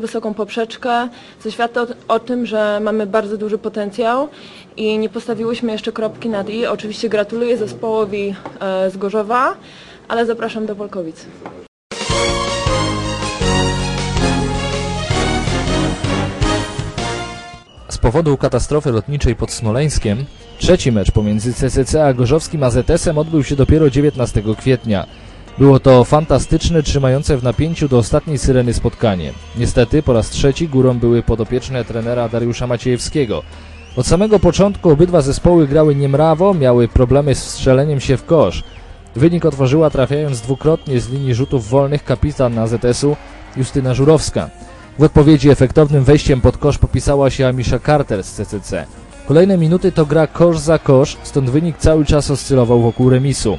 wysoką poprzeczkę, co świadczy o, tym, że mamy bardzo duży potencjał i nie postawiłyśmy jeszcze kropki nad i. Oczywiście gratuluję zespołowi e, z Gorzowa, ale zapraszam do Polkowic. Z powodu katastrofy lotniczej pod Smoleńskiem trzeci mecz pomiędzy CCC a Gorzowskim AZS-em odbył się dopiero 19 kwietnia. Było to fantastyczne, trzymające w napięciu do ostatniej syreny spotkanie. Niestety po raz trzeci górą były podopieczne trenera Dariusza Maciejewskiego. Od samego początku obydwa zespoły grały niemrawo, miały problemy z strzeleniem się w kosz. Wynik otworzyła trafiając dwukrotnie z linii rzutów wolnych kapitan AZS-u Justyna Żurowska. W odpowiedzi efektownym wejściem pod kosz popisała się Amisha Carter z CCC. Kolejne minuty to gra kosz za kosz, stąd wynik cały czas oscylował wokół remisu.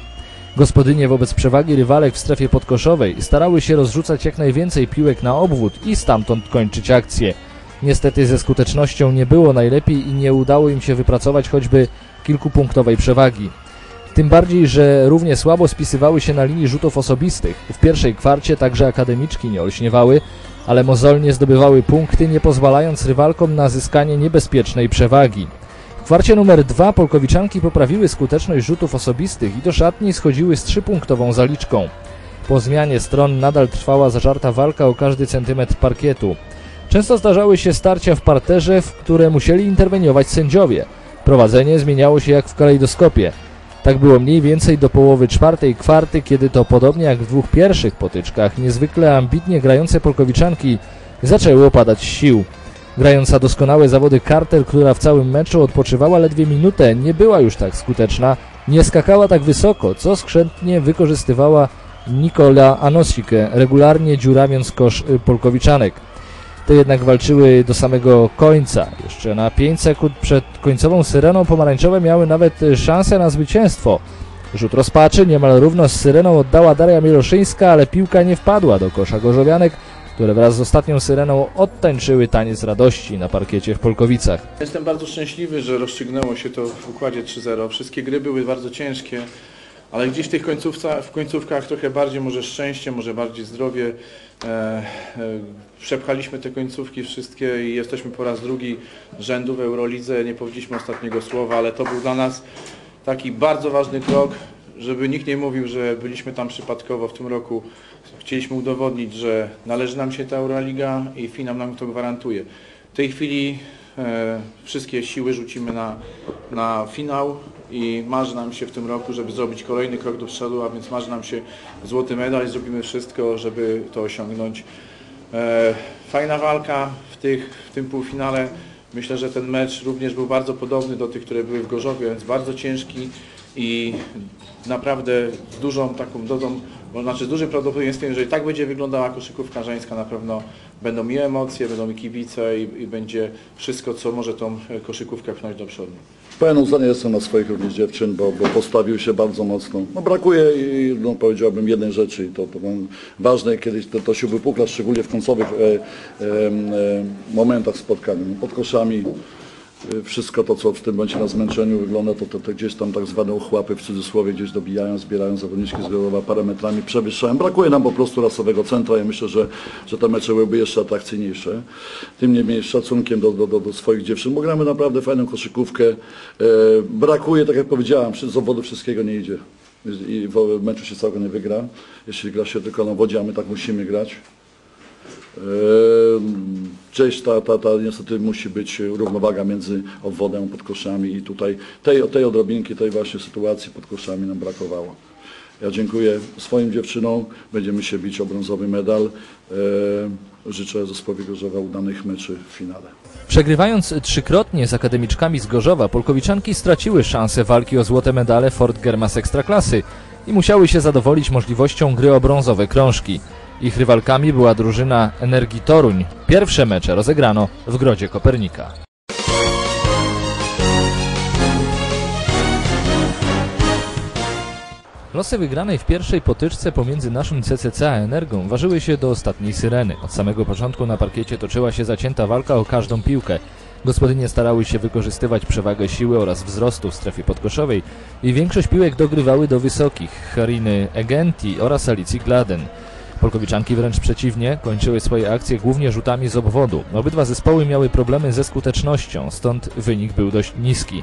Gospodynie wobec przewagi rywalek w strefie podkoszowej starały się rozrzucać jak najwięcej piłek na obwód i stamtąd kończyć akcję. Niestety ze skutecznością nie było najlepiej i nie udało im się wypracować choćby kilkupunktowej przewagi. Tym bardziej, że równie słabo spisywały się na linii rzutów osobistych. W pierwszej kwarcie także akademiczki nie olśniewały, ale mozolnie zdobywały punkty, nie pozwalając rywalkom na zyskanie niebezpiecznej przewagi. W kwarcie numer dwa Polkowiczanki poprawiły skuteczność rzutów osobistych i do szatni schodziły z trzypunktową zaliczką. Po zmianie stron nadal trwała zażarta walka o każdy centymetr parkietu. Często zdarzały się starcia w parterze, w które musieli interweniować sędziowie. Prowadzenie zmieniało się jak w kalejdoskopie. Tak było mniej więcej do połowy czwartej kwarty, kiedy to podobnie jak w dwóch pierwszych potyczkach, niezwykle ambitnie grające Polkowiczanki zaczęły opadać sił. Grająca doskonałe zawody Carter, która w całym meczu odpoczywała ledwie minutę, nie była już tak skuteczna, nie skakała tak wysoko, co skrzętnie wykorzystywała Nikola Anosikę, regularnie dziurawiąc kosz y, Polkowiczanek. Te jednak walczyły do samego końca. Jeszcze na 5 sekund przed końcową syreną pomarańczowe miały nawet y, szansę na zwycięstwo. Rzut rozpaczy niemal równo z syreną oddała Daria Mieloszyńska, ale piłka nie wpadła do kosza Gorzowianek, które wraz z ostatnią syreną odtańczyły taniec radości na parkiecie w Polkowicach. Jestem bardzo szczęśliwy, że rozstrzygnęło się to w układzie 3-0. Wszystkie gry były bardzo ciężkie, ale gdzieś w tych w końcówkach trochę bardziej może szczęście, może bardziej zdrowie. E, e, przepchaliśmy te końcówki wszystkie i jesteśmy po raz drugi rzędu w Eurolidze. Nie powiedzieliśmy ostatniego słowa, ale to był dla nas taki bardzo ważny krok, żeby nikt nie mówił, że byliśmy tam przypadkowo w tym roku. Chcieliśmy udowodnić, że należy nam się ta Euroliga i finał nam to gwarantuje. W tej chwili e, wszystkie siły rzucimy na, na finał i marzy nam się w tym roku, żeby zrobić kolejny krok do przodu, a więc marzy nam się złoty medal i zrobimy wszystko, żeby to osiągnąć. E, fajna walka w, tych, w tym półfinale. Myślę, że ten mecz również był bardzo podobny do tych, które były w Gorzowie, więc bardzo ciężki i naprawdę dużą taką dozą, bo znaczy dużym prawdopodobieństwem, że tak będzie wyglądała koszykówka żeńska, na pewno będą i emocje, będą i kibice i, i będzie wszystko, co może tą koszykówkę pchnąć do przodu. Pełen uznania jestem na swoich również dziewczyn, bo, bo postawił się bardzo mocno. No brakuje, i, no, powiedziałbym, jednej rzeczy i to, to ważne, kiedy to, to się wypukla, szczególnie w końcowych e, e, e, momentach spotkania. Pod koszami wszystko to, co w tym momencie na zmęczeniu wygląda, to, to, to gdzieś tam tak zwane ochłapy w cudzysłowie gdzieś dobijają, zbierają zawodniczki z Głowa parametrami, przewyższają. Brakuje nam po prostu rasowego centra. Ja myślę, że, że te mecze byłyby jeszcze atrakcyjniejsze. Tym niemniej z szacunkiem do, do, do, do swoich dziewczyn, bo gramy naprawdę fajną koszykówkę. E, brakuje, tak jak powiedziałem, z obwodu wszystkiego nie idzie. I w meczu się całego nie wygra. Jeśli gra się tylko na wodzie, a my tak musimy grać. Ehm, Gdzieś ta, ta, ta niestety musi być równowaga między obwodem, podkoszami i tutaj tej, tej odrobinki, tej właśnie sytuacji pod koszami nam brakowało. Ja dziękuję swoim dziewczynom, będziemy się bić o brązowy medal. Ehm, Życzę zespołowi Gorzowa udanych meczy w finale. Przegrywając trzykrotnie z akademiczkami z Gorzowa, Polkowiczanki straciły szansę walki o złote medale Fort Germas Ekstraklasy i musiały się zadowolić możliwością gry o brązowe krążki. Ich rywalkami była drużyna Energii Toruń. Pierwsze mecze rozegrano w Grodzie Kopernika. Losy wygranej w pierwszej potyczce pomiędzy naszym CCC a Energią ważyły się do ostatniej syreny. Od samego początku na parkiecie toczyła się zacięta walka o każdą piłkę. Gospodynie starały się wykorzystywać przewagę siły oraz wzrostu w strefie podkoszowej i większość piłek dogrywały do wysokich Hariny Egenti oraz Alicji Gladen. Polkowiczanki wręcz przeciwnie, kończyły swoje akcje głównie rzutami z obwodu. Obydwa zespoły miały problemy ze skutecznością, stąd wynik był dość niski.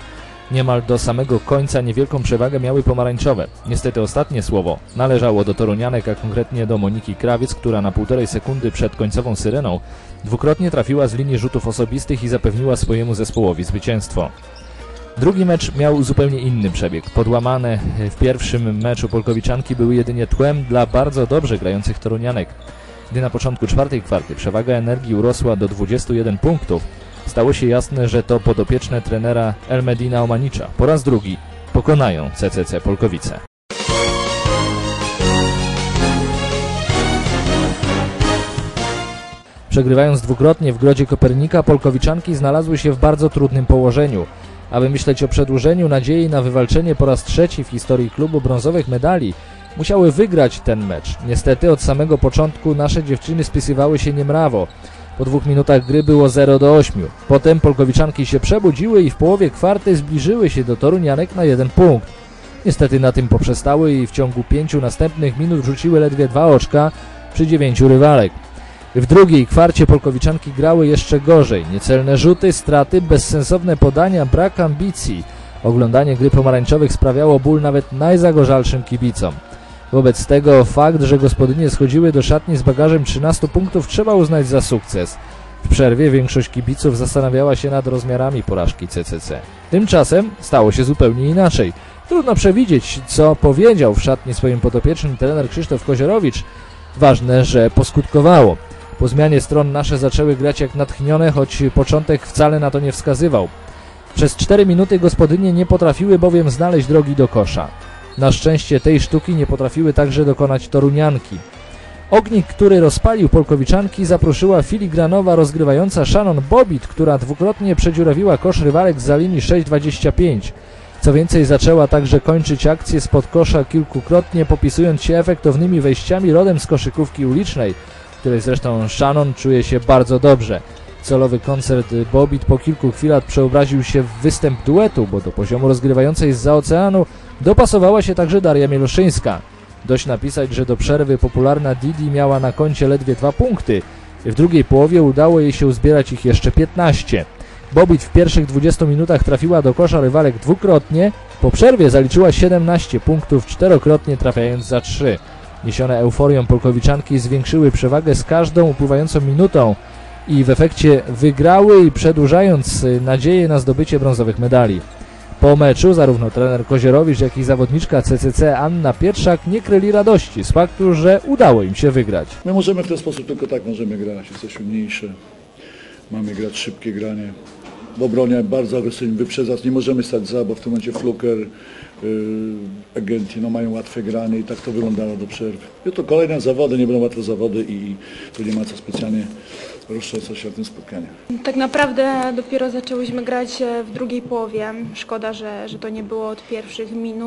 Niemal do samego końca niewielką przewagę miały pomarańczowe. Niestety ostatnie słowo należało do Torunianek, a konkretnie do Moniki Krawiec, która na półtorej sekundy przed końcową syreną dwukrotnie trafiła z linii rzutów osobistych i zapewniła swojemu zespołowi zwycięstwo. Drugi mecz miał zupełnie inny przebieg. Podłamane w pierwszym meczu Polkowiczanki były jedynie tłem dla bardzo dobrze grających Torunianek. Gdy na początku czwartej kwarty przewaga energii urosła do 21 punktów, stało się jasne, że to podopieczne trenera Elmedina Omanicza po raz drugi pokonają CCC Polkowice. Przegrywając dwukrotnie w Grodzie Kopernika, Polkowiczanki znalazły się w bardzo trudnym położeniu. Aby myśleć o przedłużeniu nadziei na wywalczenie po raz trzeci w historii klubu brązowych medali, musiały wygrać ten mecz. Niestety od samego początku nasze dziewczyny spisywały się niemrawo. Po dwóch minutach gry było 0 do 8. Potem Polkowiczanki się przebudziły i w połowie kwarty zbliżyły się do Torunianek na jeden punkt. Niestety na tym poprzestały i w ciągu pięciu następnych minut rzuciły ledwie dwa oczka przy dziewięciu rywalek. W drugiej kwarcie Polkowiczanki grały jeszcze gorzej. Niecelne rzuty, straty, bezsensowne podania, brak ambicji. Oglądanie gry pomarańczowych sprawiało ból nawet najzagorzalszym kibicom. Wobec tego fakt, że gospodynie schodziły do szatni z bagażem 13 punktów trzeba uznać za sukces. W przerwie większość kibiców zastanawiała się nad rozmiarami porażki CCC. Tymczasem stało się zupełnie inaczej. Trudno przewidzieć, co powiedział w szatni swoim podopiecznym trener Krzysztof Kozierowicz. Ważne, że poskutkowało. Po zmianie stron nasze zaczęły grać jak natchnione, choć początek wcale na to nie wskazywał. Przez 4 minuty gospodynie nie potrafiły bowiem znaleźć drogi do kosza. Na szczęście tej sztuki nie potrafiły także dokonać torunianki. Ognik, który rozpalił Polkowiczanki, zaproszyła filigranowa rozgrywająca Shannon Bobbitt, która dwukrotnie przedziurawiła kosz rywalek za linii 6,25. Co więcej, zaczęła także kończyć akcję spod kosza kilkukrotnie, popisując się efektownymi wejściami rodem z koszykówki ulicznej, której zresztą Shannon czuje się bardzo dobrze. Celowy koncert Bobbitt po kilku chwilach przeobraził się w występ duetu, bo do poziomu rozgrywającej z oceanu dopasowała się także Daria Mieloszyńska. Dość napisać, że do przerwy popularna Didi miała na koncie ledwie dwa punkty. W drugiej połowie udało jej się uzbierać ich jeszcze 15. Bobbitt w pierwszych 20 minutach trafiła do kosza rywalek dwukrotnie, po przerwie zaliczyła 17 punktów, czterokrotnie trafiając za 3. Niesione euforią Polkowiczanki zwiększyły przewagę z każdą upływającą minutą i w efekcie wygrały i przedłużając y, nadzieję na zdobycie brązowych medali. Po meczu zarówno trener Kozierowicz, jak i zawodniczka CCC Anna Pierwszak nie kryli radości z faktu, że udało im się wygrać. My możemy w ten sposób tylko tak możemy grać. Jesteśmy mniejsze. Mamy grać szybkie granie. W obronie bardzo agresywnie wyprzedzać. Nie możemy stać za, bo w tym momencie Fluker, yy, Agenti no, mają łatwe granie i tak to wyglądało do przerwy. I to kolejne zawody, nie będą łatwe zawody i tu nie ma co specjalnie rozszerzać się o tym spotkaniu. Tak naprawdę dopiero zaczęłyśmy grać e, w drugiej połowie. Szkoda, że, że to nie było od pierwszych minut.